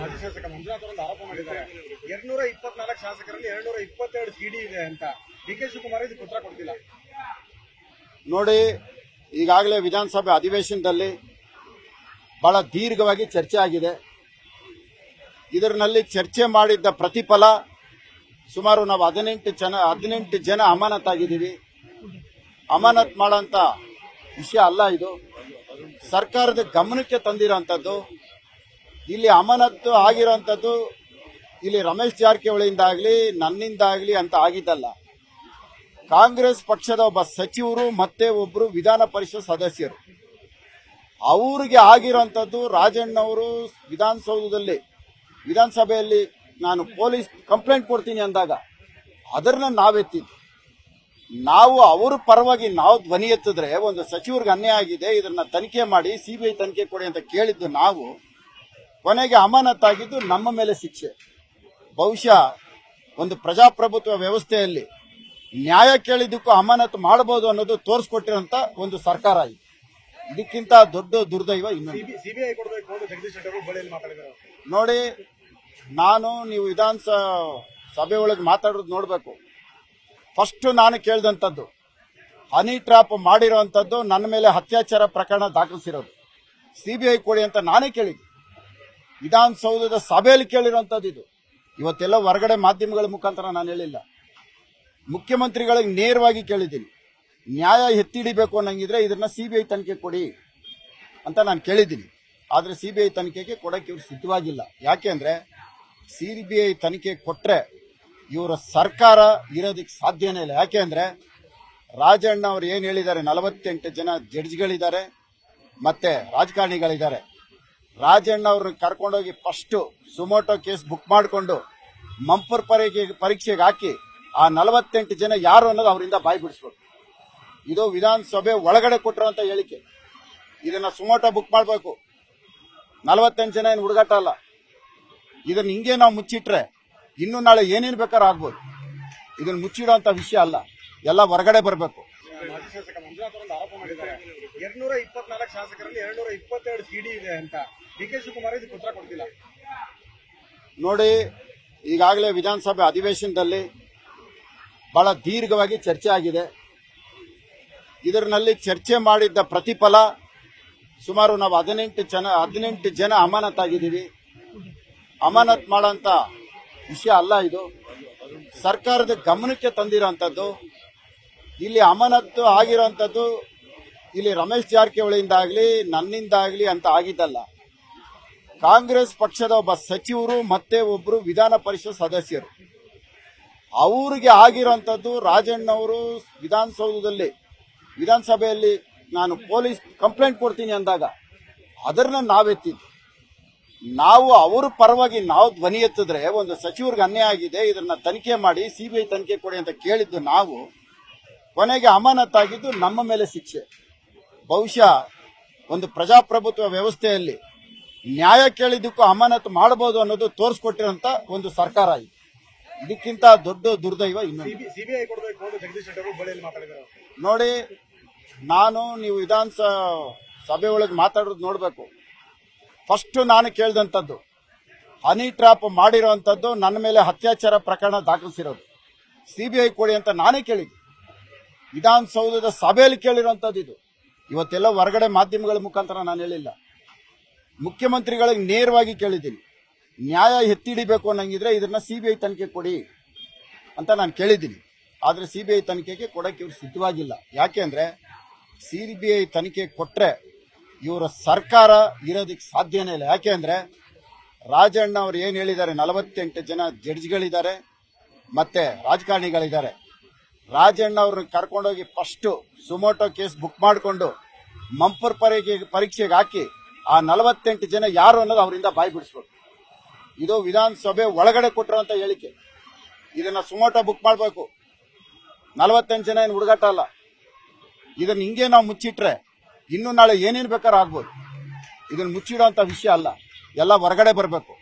ಮಾಜಿ ಶಾಸಕ ಮಂಜುನಾಥ್ ಅವರು ಆರೋಪ ಮಾಡಿದ್ದಾರೆ. ಎರಡ್ನೂರ ಇಪ್ಪತ್ನಾಲ್ಕು ಶಾಸಕರಲ್ಲಿ ಎರಡ್ನೂರ ಇಪ್ಪತ್ತೆರಡು ಸಿಡಿ ಇದೆ ಅಂತ ಡಿ ಕೆ ಶಿವಕುಮಾರ್ ಇದಕ್ಕೆ ಉತ್ತರ ಕೊಡ್ತಿಲ್ಲ. ನೋಡಿ, ಈಗಾಗಲೇ ವಿಧಾನಸಭೆ ಅಧಿವೇಶನದಲ್ಲಿ ಬಹಳ ದೀರ್ಘವಾಗಿ ಚರ್ಚೆ ಆಗಿದೆ. ಇದರಲ್ಲಿ ಚರ್ಚೆ ಮಾಡಿದ್ದ ಪ್ರತಿಫಲ ಸುಮಾರು ನಾವು ಹದಿನೆಂಟು ಜನ ಹದಿನೆಂಟು ಜನ ಅಮಾನತಾಗಿದ್ದೀವಿ. ಅಮಾನತ್ ಮಾಡೋಂಥ ವಿಷಯ ಅಲ್ಲ ಇದು. ಸರ್ಕಾರದ ಗಮನಕ್ಕೆ ತಂದಿರೋಂಥದ್ದು ಇಲ್ಲಿ ಅಮಾನತ್ತು ಆಗಿರೋಂಥದ್ದು ಇಲ್ಲಿ ರಮೇಶ್ ಜಾರಕಿಹೊಳಿಯಿಂದಾಗಲಿ, ನನ್ನಿಂದಾಗಲಿ ಅಂತ ಆಗಿದ್ದಲ್ಲ. ಕಾಂಗ್ರೆಸ್ ಪಕ್ಷದ ಒಬ್ಬ ಸಚಿವರು ಮತ್ತೆ ಒಬ್ಬರು ವಿಧಾನ ಪರಿಷತ್ ಸದಸ್ಯರು. ಅವರಿಗೆ ಆಗಿರೋಂಥದ್ದು ರಾಜಣ್ಣವರು ವಿಧಾನಸೌಧದಲ್ಲಿ, ವಿಧಾನಸಭೆಯಲ್ಲಿ ನಾನು ಪೊಲೀಸ್ ಕಂಪ್ಲೇಂಟ್ ಕೊಡ್ತೀನಿ ಅಂದಾಗ ಅದನ್ನ ನಾವೆತ್ತಿದ್ದು. ನಾವು ಅವರ ಪರವಾಗಿ ನಾವು ಧ್ವನಿ ಎತ್ತಿದ್ರೆ, ಒಂದು ಸಚಿವರಿಗೆ ಅನ್ಯಾಯ ಆಗಿದೆ, ಇದನ್ನ ತನಿಖೆ ಮಾಡಿ, ಸಿಬಿಐ ತನಿಖೆ ಕೊಡಿ ಅಂತ ಕೇಳಿದ್ದು ನಾವು ಕೊನೆಗೆ ಅಮಾನತಾಗಿದ್ದು ನಮ್ಮ ಮೇಲೆ ಶಿಕ್ಷೆ. ಬಹುಶಃ ಒಂದು ಪ್ರಜಾಪ್ರಭುತ್ವ ವ್ಯವಸ್ಥೆಯಲ್ಲಿ ನ್ಯಾಯ ಕೇಳಿದ್ದಕ್ಕೂ ಅಮಾನತು ಮಾಡಬಹುದು ಅನ್ನೋದು ತೋರಿಸ್ಕೊಟ್ಟಿರುವಂತ ಒಂದು ಸರ್ಕಾರ ಇದು. ಇದಕ್ಕಿಂತ ದೊಡ್ಡ ದುರ್ದೈವ ಇನ್ನೊಂದು. ಸಿಬಿಐ ಕೊಡಬೇಕು ಅಂತ ಜಗದೀಶ್ ಶೆಟ್ಟರ್ ಅವರು ಬಳಿಯಲ್ಲಿ ಮಾತಾಡಿದ್ದಾರೆ ನೋಡಿ ನಾನು ನೀವು ವಿಧಾನಸ ಸಭೆ ಒಳಗೆ ಮಾತಾಡೋದು ನೋಡಬೇಕು. ಫಸ್ಟ್ ನಾನು ಕೇಳಿದಂಥದ್ದು ಹನಿ ಟ್ರಾಪ್ ಮಾಡಿರೋವಂಥದ್ದು ನನ್ನ ಮೇಲೆ ಅತ್ಯಾಚಾರ ಪ್ರಕರಣ ದಾಖಲಿಸಿರೋದು. ಸಿಬಿಐ ಕೊಡಿ ಅಂತ ನಾನೇ ಕೇಳಿದ್ದೆ. ವಿಧಾನಸೌಧದ ಸಭೆಯಲ್ಲಿ ಕೇಳಿರುವಂಥದ್ದು ಇದು. ಇವತ್ತೆಲ್ಲ ಹೊರಗಡೆ ಮಾಧ್ಯಮಗಳ ಮುಖಾಂತರ ನಾನು ಹೇಳಿಲ್ಲ. ಮುಖ್ಯಮಂತ್ರಿಗಳಿಗೆ ನೇರವಾಗಿ ಕೇಳಿದ್ದೀನಿ. ನ್ಯಾಯ ಎತ್ತಿಡಿಬೇಕು ಅನ್ನಂಗಿದ್ರೆ ಇದನ್ನ ಸಿಬಿಐ ತನಿಖೆ ಕೊಡಿ ಅಂತ ನಾನು ಕೇಳಿದ್ದೀನಿ. ಆದರೆ ಸಿಬಿಐ ತನಿಖೆಗೆ ಕೊಡಕ್ಕೆ ಇವ್ರು ಸಿದ್ಧವಾಗಿಲ್ಲ. ಯಾಕೆಂದ್ರೆ ಸಿಬಿಐ ತನಿಖೆ ಕೊಟ್ಟರೆ ಇವರ ಸರ್ಕಾರ ಇರೋದಕ್ಕೆ ಸಾಧ್ಯನೇ ಇಲ್ಲ. ಯಾಕೆಂದ್ರೆ ರಾಜಣ್ಣ ಅವ್ರು ಏನು ಹೇಳಿದ್ದಾರೆ? ನಲವತ್ತೆಂಟು ಜನ ಜಡ್ಜ್ಗಳಿದ್ದಾರೆ ಮತ್ತೆ ರಾಜಕಾರಣಿಗಳಿದ್ದಾರೆ. ರಾಜಣ್ಣ ಅವ್ರನ್ನ ಕರ್ಕೊಂಡೋಗಿ ಫಸ್ಟ್ ಸುಮೋಟೋ ಕೇಸ್ ಬುಕ್ ಮಾಡಿಕೊಂಡು ಮಂಪರ್ ಪರೀಕ್ಷೆ, ಪರೀಕ್ಷೆಗೆ ಹಾಕಿ ಆ ನಲವತ್ತೆಂಟು ಜನ ಯಾರು ಅನ್ನೋದು ಅವರಿಂದ ಬಾಯಿ ಬಿಡಿಸ್ಬೇಕು ಇದು ವಿಧಾನಸಭೆ ಒಳಗಡೆ ಕೊಟ್ಟಿರುವಂತ ಹೇಳಿಕೆ. ಇದನ್ನ ಸುಮೋಟೋ ಬುಕ್ ಮಾಡಬೇಕು. ನಲವತ್ತೆಂಟು ಜನ ಏನು ಹುಡುಗಾಟ ಅಲ್ಲ. ಇದನ್ನ ಹಿಂಗೆ ನಾವು ಮುಚ್ಚಿಟ್ರೆ ಇನ್ನು ನಾಳೆ ಏನೇನು ಬೇಕಾದ್ರೂ ಆಗ್ಬೋದು. ಇದನ್ನ ಮುಚ್ಚಿಡುವಂತ ವಿಷಯ ಅಲ್ಲ. ಎಲ್ಲ ಹೊರಗಡೆ ಬರಬೇಕು. ಶಾಸಕರಲ್ಲಿ ಎರಡ್ನೂರ ಇಪ್ಪತ್ತೆರಡು ಸಿಡಿ ಇದೆ ಅಂತ. ಉತ್ತರ ಕೊಡ್ತಿಲ್ಲ. ನೋಡಿ, ಈಗಾಗಲೇ ವಿಧಾನಸಭೆ ಅಧಿವೇಶನದಲ್ಲಿ ಬಹಳ ದೀರ್ಘವಾಗಿ ಚರ್ಚೆ ಆಗಿದೆ. ಇದರಲ್ಲಿ ಚರ್ಚೆ ಮಾಡಿದ್ದ ಪ್ರತಿಫಲ ಸುಮಾರು ನಾವು ಹದಿನೆಂಟು ಜನ ಹದಿನೆಂಟು ಜನ ಅಮಾನತಾಗಿದ್ದೀವಿ ಅಮಾನತ್ ಮಾಡೋಂಥ ವಿಷಯ ಅಲ್ಲ ಇದು. ಸರ್ಕಾರದ ಗಮನಕ್ಕೆ ತಂದಿರೋಂಥದ್ದು ಇಲ್ಲಿ ಅಮಾನತ್ತು ಆಗಿರೋಂಥದ್ದು ಇಲ್ಲಿ ರಮೇಶ್ ಜಾರಕಿಹೊಳಿಯಿಂದಾಗಲಿ ನನ್ನಿಂದಾಗಲಿ ಅಂತ ಆಗಿದ್ದಲ್ಲ. ಕಾಂಗ್ರೆಸ್ ಪಕ್ಷದ ಒಬ್ಬ ಸಚಿವರು ಮತ್ತೆ ಒಬ್ಬರು ವಿಧಾನ ಪರಿಷತ್ ಸದಸ್ಯರು. ಅವರಿಗೆ ಆಗಿರೋಂಥದ್ದು ರಾಜಣ್ಣವರು ವಿಧಾನಸೌಧದಲ್ಲಿ, ವಿಧಾನಸಭೆಯಲ್ಲಿ ನಾನು ಪೊಲೀಸ್ ಕಂಪ್ಲೇಂಟ್ ಕೊಡ್ತೀನಿ ಅಂದಾಗ ಅದನ್ನ ನಾವೆತ್ತಿದ್ವಿ ನಾವು ಅವ್ರ ಪರವಾಗಿ ನಾವು ಧ್ವನಿ ಎತ್ತಿದ್ರೆ, ಒಂದು ಸಚಿವರಿಗೆ ಅನ್ಯಾಯ ಆಗಿದೆ, ಇದನ್ನ ತನಿಖೆ ಮಾಡಿ, ಸಿಬಿಐ ತನಿಖೆ ಕೊಡಿ ಅಂತ ಕೇಳಿದ್ದು ನಾವು, ಕೊನೆಗೆ ಅಮಾನತಾಗಿದ್ದು ನಮ್ಮ ಮೇಲೆ ಶಿಕ್ಷೆ. ಬಹುಶಃ ಒಂದು ಪ್ರಜಾಪ್ರಭುತ್ವ ವ್ಯವಸ್ಥೆಯಲ್ಲಿ ನ್ಯಾಯ ಕೇಳಿದ್ದಕ್ಕೂ ಅಮಾನತು ಮಾಡಬಹುದು ಅನ್ನೋದು ತೋರಿಸ್ಕೊಟ್ಟಿರೋಂಥ ಒಂದು ಸರ್ಕಾರ ಇದು. ಇದಕ್ಕಿಂತ ದೊಡ್ಡ ದುರ್ದೈವ ಇನ್ನೊಂದು. ಸಿಬಿಐ ಕೊಡಬೇಕು ಅಂತ ಜಗದೀಶ್ ಶೆಟ್ಟರ್ ಅವರು ಬಳಿಯಲ್ಲಿ ಮಾತಾಡಿದ್ದಾರೆ ನೋಡಿ ನಾನು ನೀವು ವಿಧಾನಸ ಸಭೆ ಒಳಗೆ ಮಾತಾಡೋದು ನೋಡಬೇಕು. ಫಸ್ಟ್ ನಾನು ಕೇಳಿದಂಥದ್ದು ಹನಿ ಟ್ರಾಪ್ ಮಾಡಿರೋವಂಥದ್ದು ನನ್ನ ಮೇಲೆ ಅತ್ಯಾಚಾರ ಪ್ರಕರಣ ದಾಖಲಿಸಿರೋದು. ಐ ಕೊಡಿ ಅಂತ ನಾನೇ ಕೇಳಿದ್ದೆ. ವಿಧಾನಸೌಧದ ಸಭೆಯಲ್ಲಿ ಕೇಳಿರುವಂಥದ್ದು ಇದು. ಇವತ್ತೆಲ್ಲ ಹೊರಗಡೆ ಮಾಧ್ಯಮಗಳ ಮುಖಾಂತರ ನಾನು ಹೇಳಿಲ್ಲ. ಮುಖ್ಯಮಂತ್ರಿಗಳಿಗೆ ನೇರವಾಗಿ ಕೇಳಿದ್ದೀನಿ. ನ್ಯಾಯ ಎತ್ತಿಡಿಬೇಕು ಅನ್ನಂಗಿದ್ರೆ ಇದನ್ನ ಸಿಬಿಐ ತನಿಖೆ ಕೊಡಿ ಅಂತ ನಾನು ಕೇಳಿದ್ದೀನಿ. ಆದರೆ ಸಿಬಿಐ ತನಿಖೆಗೆ ಕೊಡಕ್ಕೆ ಇವರು ಸಿದ್ಧವಾಗಿಲ್ಲ. ಯಾಕೆಂದ್ರೆ ಸಿಬಿಐ ತನಿಖೆ ಕೊಟ್ಟರೆ ಇವರ ಸರ್ಕಾರ ಇರೋದಕ್ಕೆ ಸಾಧ್ಯನೇ ಇಲ್ಲ. ಯಾಕೆಂದ್ರೆ ರಾಜಣ್ಣ ಅವ್ರು ಏನು ಹೇಳಿದ್ದಾರೆ, ನಲವತ್ತೆಂಟು ಜನ ಜಡ್ಜ್ಗಳಿದ್ದಾರೆ ಮತ್ತೆ ರಾಜಕಾರಣಿಗಳಿದ್ದಾರೆ. ರಾಜಣ್ಣ ಅವ್ರನ್ನ ಕರ್ಕೊಂಡೋಗಿ ಫಸ್ಟ್ ಸುಮೋಟೋ ಕೇಸ್ ಬುಕ್ ಮಾಡಿಕೊಂಡು ಮಂಪರ್ ಪರೀಕ್ಷೆ ಪರೀಕ್ಷೆಗೆ ಹಾಕಿ ಆ ನಲವತ್ತೆಂಟು ಜನ ಯಾರು ಅನ್ನೋದು ಅವರಿಂದ ಬಾಯಿ ಬಿಡಿಸ್ಬೇಕು. ಇದು ವಿಧಾನಸಭೆ ಒಳಗಡೆ ಕೊಟ್ಟಿರುವಂತ ಹೇಳಿಕೆ. ಇದನ್ನ ಸುಮೋಟೋ ಬುಕ್ ಮಾಡಬೇಕು. ನಲವತ್ತೆಂಟು ಜನ ಏನು ಹುಡುಗಾಟ ಅಲ್ಲ. ಇದನ್ನ ಹಿಂಗೆ ನಾವು ಮುಚ್ಚಿಟ್ರೆ ಇನ್ನು ನಾಳೆ ಏನೇನು ಬೇಕಾದ್ರೂ ಆಗ್ಬೋದು. ಇದನ್ನ ಮುಚ್ಚಿಡುವಂತ ವಿಷಯ ಅಲ್ಲ. ಎಲ್ಲ ಹೊರಗಡೆ ಬರಬೇಕು.